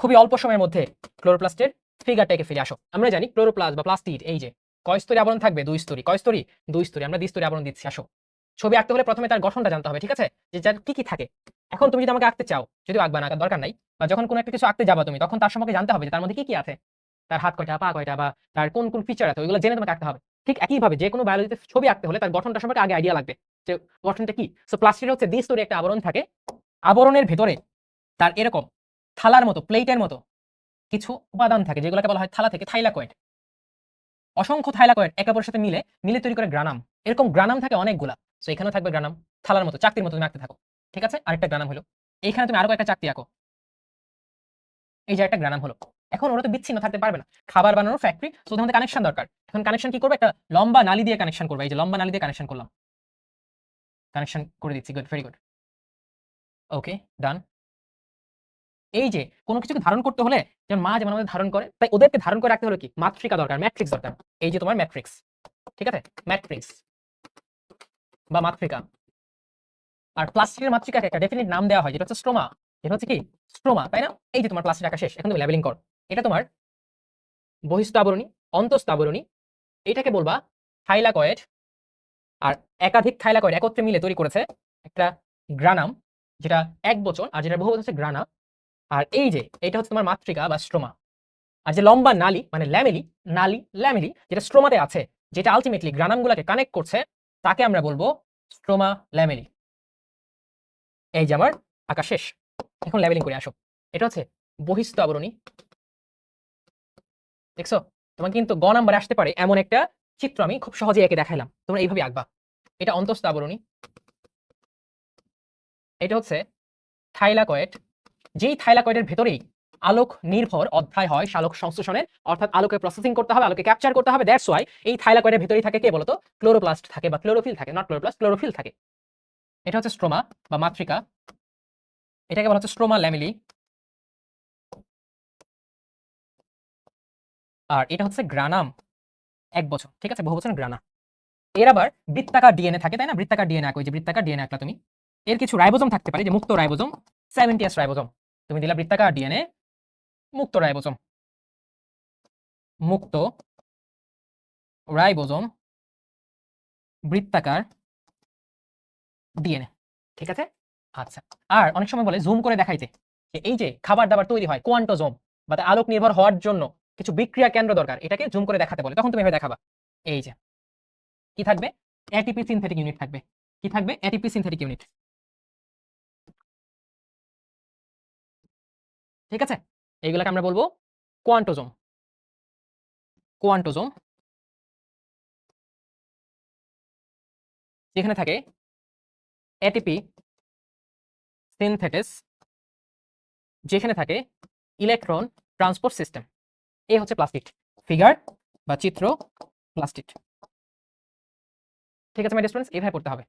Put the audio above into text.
খুবই অল্প সময়ের মধ্যে ক্লোরোপ্লাস্টের ফিগারটা এঁকে ফিরে আসো। আমরা জানি ক্লোরোপ্লাস্ট বা প্লাস্টিড, এই যে, কয় স্তরী আবরণ থাকবে? দুই স্তরী। কয় স্তরী? দুই স্তরী। আমরা দ্বিস্তরী আবরণ দিচ্ছি, আসো। ছবি আঁকতে হলে প্রথমে তার গঠনটা জানতে হবে, ঠিক আছে? যে যার কি কি থাকে। এখন তুমি যদি আমাকে আঁকতে চাও যদি আঁকবা না দরকার নাই, বা যখন কোনো একটা কিছু আঁকতে যাবা তুমি, তখন তার সম্পর্কে জানতে হবে যে তার মধ্যে কি কি আছে। তার হাত কয়টা, পা কয়টা, বা তার কোন কোন ফিচার আছে, ওইগুলো জেনে তোমাকে আঁকতে হবে। ঠিক একইভাবে যে কোনো বায়োলজিতে ছবি আঁকতে হলে তার গঠনটা সম্পর্কে আগে আইডিয়া লাগবে। যে গঠনটা কি? সো প্লাস্টিকের হচ্ছে দ্বিস্তরী একটা আবরণ থাকে। আবরণের ভেতরে তার এরকম থালার মতো, প্লেটের মতো কিছু উপাদান থাকে, যেগুলোকে বলা হয় থালা থেকে থাইলাকয়েড। অসংখ্য থাইলাকয়েড একে অপরের সাথে মিলে মিলে তৈরি করে গ্রানাম। এরকম গ্রানাম থাকে অনেকগুলা। সো এখানেও থাকবে গ্রানাম, থালার মতো, চাকতির মতো তুমি আঁকতে থাকো। ঠিক আছে? আরেকটা গ্রানাম হলো। এইখানে তুমি আরও একটা চাকতি আঁকো। এই যে একটা গ্রানাম হলো। এখন ওরা তো বিচ্ছিন্ন, থাকতে পারবে না। খাবার বানানোর ফ্যাক্টরি সো তোমাদের কানেকশন দরকার। এখন কানেকশন কি করবে? একটা লম্বা নালি দিয়ে কানেকশন করবে। এই যে লম্বা নালি দিয়ে কানেকশন করলাম। কানেকশন করে দিচ্ছি good very good okay done এই যে, কোনো কিছুকে ধারণ করতে হলে যেমন মা যেমন আমাদের ধারণ করে, তাই ওদেরকে ধারণ করে রাখতে হলে কি? মাতৃকা দরকার ম্যাট্রিক্স দরকার। এই যে তোমার ম্যাট্রিক্স ঠিক আছে? ম্যাট্রিক্স বা মাতৃকা। আর প্লাস্টিকের মাতৃকাকে একটা ডেফিনিট নাম দেওয়া হয়, যেটা হচ্ছে স্ট্রোমা যেটা হচ্ছে কি? স্ট্রোমা তাই না? এই যে তোমার প্লাস্টিক আঁকা শেষ, এখন তুমি লেবেলিং করো। এটা তোমার বহিস্থ আবরণী অন্তস্থ আবরণী এটাকে বলবা থাইলাকয়েড। আর একাধিক থাইলাকয়েড একত্রে মিলে তৈরি করেছে একটা গ্রানাম, যেটা এক বচন, আর যেটা বহু হচ্ছে গ্রানা। আর এই যে, এটা হচ্ছে তোমার মাতৃকা বা স্ট্রোমা। আর যে লম্বা নালি মানে ল্যামেলি, নালি, ল্যামেলি, যেটা স্ট্রোমাতে আছে, যেটা আলটিমেটলি গ্রানামগুলোকে কানেক্ট করছে, তাকে আমরা বলব স্ট্রোমা ল্যামেলি। এই যে আমার আঁকা শেষ। এখন লেভেলিং করে আসো। এটা হচ্ছে বহিস্থ আবরণী। দেখছ? তোমাকে কিন্তু গ নাম্বারে আসতে পারে এমন একটা চিত্র আমি খুব সহজে একে দেখাইলাম। তোমরা এইভাবে আঁকবা। এটা অন্তস্থ আবরণী। এটা হচ্ছে থাইলাকয়েড যেই থাইলাকয়েডের ভেতরেই আলোক নির্ভর অধ্যায় হয় শালক সংশ্লেষণের, অর্থাৎ আলোকে প্রসেসিং করতে হবে, আলোকে ক্যাপচার করতে হবে দ্যাটস ওয়াই এই থাইলাকয়েডের ভেতরেই থাকে কে বলতো? ক্লোরোপ্লাস্ট থাকে বা ক্লোরোফিল থাকে নট ক্লোরোপ্লাস্ট ক্লোরোফিল থাকে। এটা হচ্ছে স্ট্রোমা বা মাতৃকা। এটাকে বলা হচ্ছে স্ট্রোমা ল্যামিলি আর এটা হচ্ছে গ্রানাম এক বছর, ঠিক আছে? বহু বছর গ্রানা এর আবার বৃত্তাকার ডিএনএ থাকে, তাই না? বৃত্তাকার ডিএনএ আঁকো যে বৃত্তাকার ডিএনএ আঁকলা তুমি। এর কিছু রাইবোজম থাকতে পারে, যে মুক্ত রাইবোজম। সেভেন্টিয়াস রাইবোজম তুমি দিলা বৃত্তাকার ডিএনএ মুক্ত রাইবোজম মুক্ত রাইবোজম বৃত্তাকার ডিএনএ ঠিক আছে? আচ্ছা। আর অনেক সময় বলে জুম করে দেখাইতে এই যে খাবার দাবার তৈরি হয় কোয়ান্টোজোম বা আলোক নির্ভর হওয়ার জন্য কিছু বিক্রিয়া কেন্দ্র দরকার, এটাকে জুম করে দেখাতে বলে। তখন তুমি এভাবে দেখাবা। এই যে, কি থাকবে? এটিপি সিনথেটিক ইউনিট থাকবে। কি থাকবে? এটিপি সিনথেটিক ইউনিট ঠিক আছে? এইগুলোকে আমরা বলব কোয়ান্টোজোম কোয়ান্টোজোম যেখানে থাকে এটিপি সিনথেটিস যেখানে থাকে ইলেকট্রন ট্রান্সপোর্ট সিস্টেম এই হচ্ছে প্লাস্টিক ফিগার বা চিত্র প্লাস্টিক ঠিক আছে মাই স্টুডেন্টস এইভাবে পড়তে হবে।